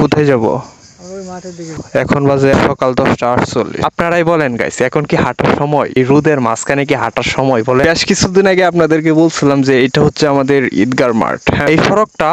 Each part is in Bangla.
কোথায় যাব? এখন বাজে সকাল দশটা আটচল্লিশ। আপনারাই বলেন গাইস এখন কি হাঁটার সময়? এই রোদের মাঝখানে কি হাঁটার সময় বলে বেশ কিছুদিন আগে আপনাদেরকে বলছিলাম যে এটা হচ্ছে আমাদের ঈদগার মাঠ। হ্যাঁ এই সড়কটা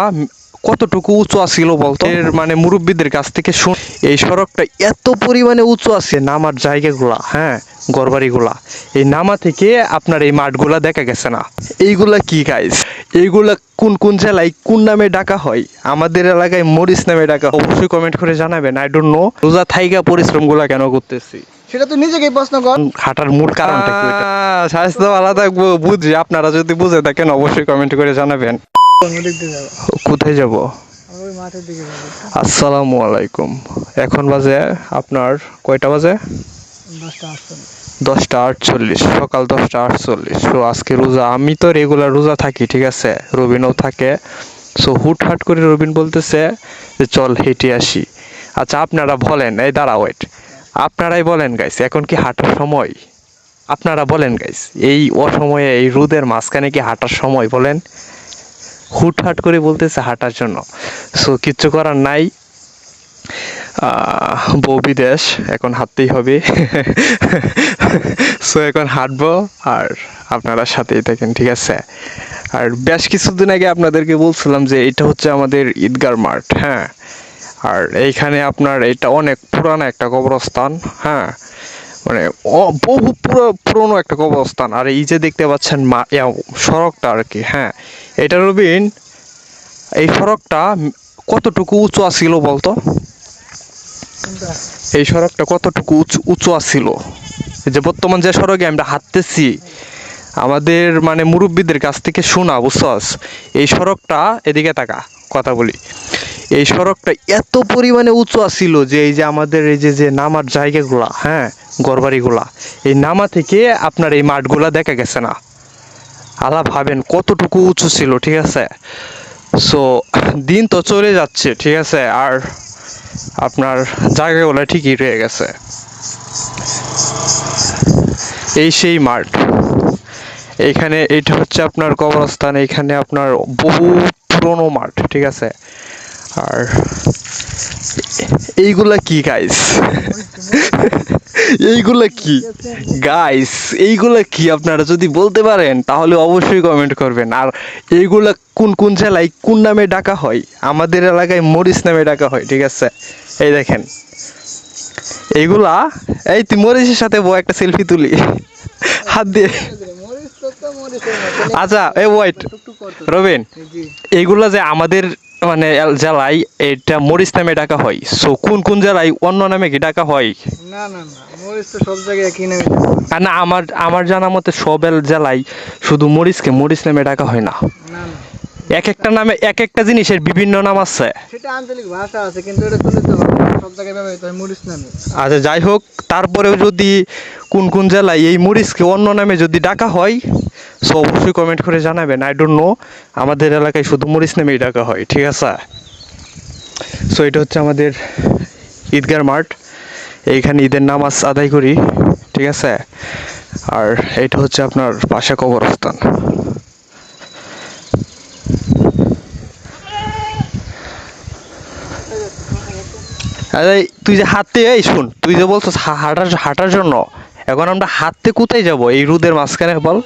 কতটুকু উঁচু আছিল বলতো? এর মানে মুরব্বীদের কাছ থেকে শুন এই সড়কটা এত পরিমাণে উঁচু আছে নামার জায়গাগুলা হ্যাঁ ঘরবাড়িগুলা। এই নামা থেকে আপনার এই মাঠগুলা দেখা গেছে না। এইগুলা কি গাইস এইগুলা কোন কোন জেলায় কোন নামে ডাকা হয়? আমাদের এলাকায় মরিচ নামে ডাকা অবশ্যই কমেন্ট করে জানাবেন। আই ডোন্ট নো রোজা থাইকা পরিশ্রমগুলা কেন করতেছি? সেটা তুই নিজেকেই প্রশ্ন কর। হাঁটার মূল কারণটা কি? স্বাস্থ্য ভালো থাকব বুঝি। আপনারা যদি বুঝে থাকেন অবশ্যই কমেন্ট করে জানাবেন। কোথায় যাব? আসসালামু আলাইকুম। এখন বাজে আপনার কয়টা বাজে? দশটা আসতো দশটা আটচল্লিশ, সকাল দশটা আটচল্লিশ। তো আজকে রোজা, আমি তো রেগুলার রোজা থাকি, ঠিক আছে? রবিনও থাকে। সো হুটহাট করে রবিন বলতেছে যে, চল হেঁটে আসি। আচ্ছা আপনারা বলেন, এই দাঁড়া ওয়েট আপনারাই বলেন গাইস এখন কি হাঁটার সময়? আপনারা বলেন গাইস এই অসময়ে, এই রোদের মাঝখানে কি হাঁটার সময়? বলেন। হুটহাট করে বলতেছে হাঁটার জন্য। সো কিচ্ছু করার নাই। বউ বিদেশ, এখন হাঁটতেই হবে। সো এখন হাঁটবো আর আপনারা সাথেই থাকেন, ঠিক আছে? আর বেশ কিছুদিন আগে আপনাদেরকে বলছিলাম যে এটা হচ্ছে আমাদের ঈদগার মাঠ হ্যাঁ? আর এইখানে আপনার এটা অনেক পুরানো একটা কবরস্থান হ্যাঁ? মানে বহু পুরো, পুরনো একটা কবরস্থান। আর এই যে দেখতে পাচ্ছেন মা সড়কটা আর কি হ্যাঁ? এটা রবিন, এই সড়কটা কতটুকু উঁচু আছিল বলতো? এই সড়কটা কতটুকু উঁচু উঁচু এই যে বর্তমান যে সড়কে আমরা হাঁটতেছি, আমাদের মানে মুরব্বীদের কাছ থেকে শোনা, বুঝছস? এই সড়কটা এদিকে তাকা, কথা বলি। এই সড়কটা এত পরিমাণে উঁচু আছিল যে এই যে আমাদের এই যে যে নামার জায়গাগুলা হ্যাঁ ঘরবাড়িগুলা, এই নামা থেকে আপনার এই মাঠগুলা দেখা গেছে না। আলা ভাবেন কতটুকু উঁচু ছিল, ঠিক আছে? সো দিন তো চলে যাচ্ছে, ঠিক আছে? আর আপনার জায়গাগুলো ঠিকই রয়ে গেছে। এই সেই মাঠ। এখানে এটা হচ্ছে আপনার কবরস্থান, এখানে আপনার বহু পুরনো মাঠ, ঠিক আছে? আর এইগুলা কি গাইস এইগুলা কি? গাইস এইগুলা কি? আপনারা যদি বলতে পারেন তাহলে অবশ্যই কমেন্ট করবেন। আর এইগুলা কোন কোন জেলায় কোন নামে ডাকা হয়? আমাদের এলাকায় মরিচ নামে ডাকা হয় ঠিক আছে? এই দেখেন। এইগুলা এই তুই মরিচের সাথে বউ একটা সেলফি তুলি। হাত দিয়ে। আচ্ছা এই ওয়াইট রবিন এইগুলা যে আমাদের মানে জেলায় এটা মরিচ নামে ডাকা হয়। সো কোন কোন জেলায় অন্য নামে কি ডাকা হয়? না না না মরিচ তো সব জায়গায় একই নামে না আমার আমার জানা মতে সব এল- জেলায় শুধু মরিচকে মরিচ নামে ডাকা হয় না। না এক একটা নামে এক একটা জিনিসের বিভিন্ন নাম আছে। সেটা আঞ্চলিক ভাষা আছে কিন্তু এটা চলিত আচ্ছা যাই হোক, তারপরেও যদি কোন কোন জেলায় এই মরিচকে অন্য নামে যদি ডাকা হয় সো অবশ্যই কমেন্ট করে জানাবেন। আই ডোন্ট নো আমাদের এলাকায় শুধু মরিচ নামেই ডাকা হয়, ঠিক আছে? সো এটা হচ্ছে আমাদের ঈদগার মাঠ। এইখানে ঈদের নামাজ আদায় করি, ঠিক আছে? আর এটা হচ্ছে আপনার পাশা কবরস্থান। আরে, তুই যে হাঁটতে, এই শুন, তুই যে বলছো হাঁটার হাঁটার জন্য, এখন আমরা হাঁটতে কোথায় যাব? এই রোদের মাঝখানে বল।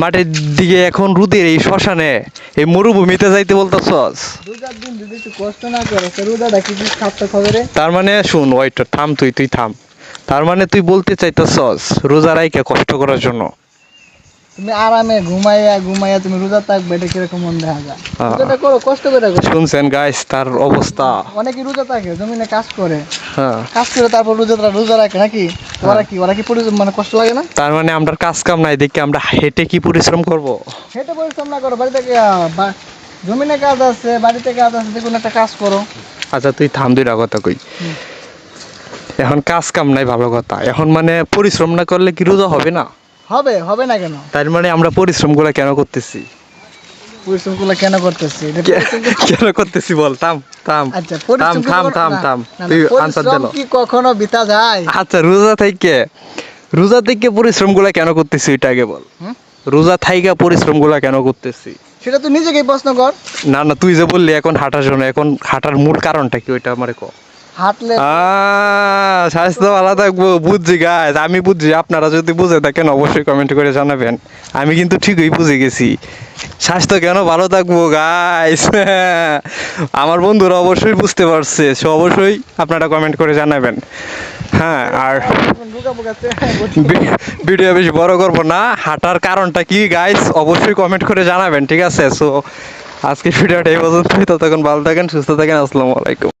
মাঠের দিকে এখন রোদের এই শ্মশানে, এই মরুভূমিতে যাইতে বলতেছস। তার মানে শুন ওইট থাম তুই তুই থাম। তার মানে তুই বলতে চাইতেছস, রোজা রাইকে কষ্ট করার জন্য। তুমি আরামে ঘুমাইয়া ঘুমাইয়া তুমি রোজা থাকবে এটা কীরকম মন দেখা যায়? হ্যাঁ। রোজাটা করো কষ্ট করে করো। শুনছেন গাইস তার অবস্থা। অনেকে রোজা থাকে জমিনে কাজ করে। হ্যাঁ। কাজ করে তারপর রোজাটা রোজা রাখে নাকি? ওরা কি ওরা কি পরি- মানে কষ্ট লাগে না? তার মানে আমরা কাজ কাম নাই দেখে আমরা হেঁটে কি পরিশ্রম করব? সেটা পরিশ্রম না করো বাড়িতে জমিনে কাজ আছে বাড়িতে কাজ আছে কোনো একটা কাজ করো। আচ্ছা তুই থাম দুইটা কথা কই। এখন কাজ কাম নাই ভালো কথা এখন মানে পরিশ্রম না করলে কি রোজা হবে না? হবে হবে না কেন? তার মানে আমরা কেন করতেছি? কেন করতেছি? কেন করতেছি বল থাম থাম আচ্ছা থাম পরিশ্রম কি থাম থাম থাম না, না, তুই আনসার কি কখনো বিতা যায়? আচ্ছা রোজা থেকে রোজা থেকে পরিশ্রমগুলা কেন করতেছি এটা আগে বল। রোজা থাইকা পরিশ্রমগুলা কেন করতেছি? সেটা তুই নিজেকেই প্রশ্ন কর। না না তুই যে বললি এখন হাঁটার জন্য এখন হাঁটার মূল কারণটা কি ওইটা আমারে কো। হাঁটলে স্বাস্থ্য ভালো থাকব, বুঝছি গাইজ আমি বুঝছি, আপনারা যদি বুঝে থাকেন, অবশ্যই কমেন্ট করে জানাবেন। আমি কিন্তু ঠিকই বুঝে গেছি। স্বাস্থ্য কেন ভালো থাকব গাইস আমার বন্ধুরা অবশ্যই বুঝতে পারছে সে অবশ্যই আপনারা কমেন্ট করে জানাবেন। হ্যাঁ আর ভিডিও বেশি বড় করব না, হাঁটার কারণটা কি গাইস অবশ্যই কমেন্ট করে জানাবেন, ঠিক আছে? সো আজকে ভিডিওটা এই পর্যন্তই, ততক্ষণ ভালো থাকেন, সুস্থ থাকেন, আসসালামু আলাইকুম।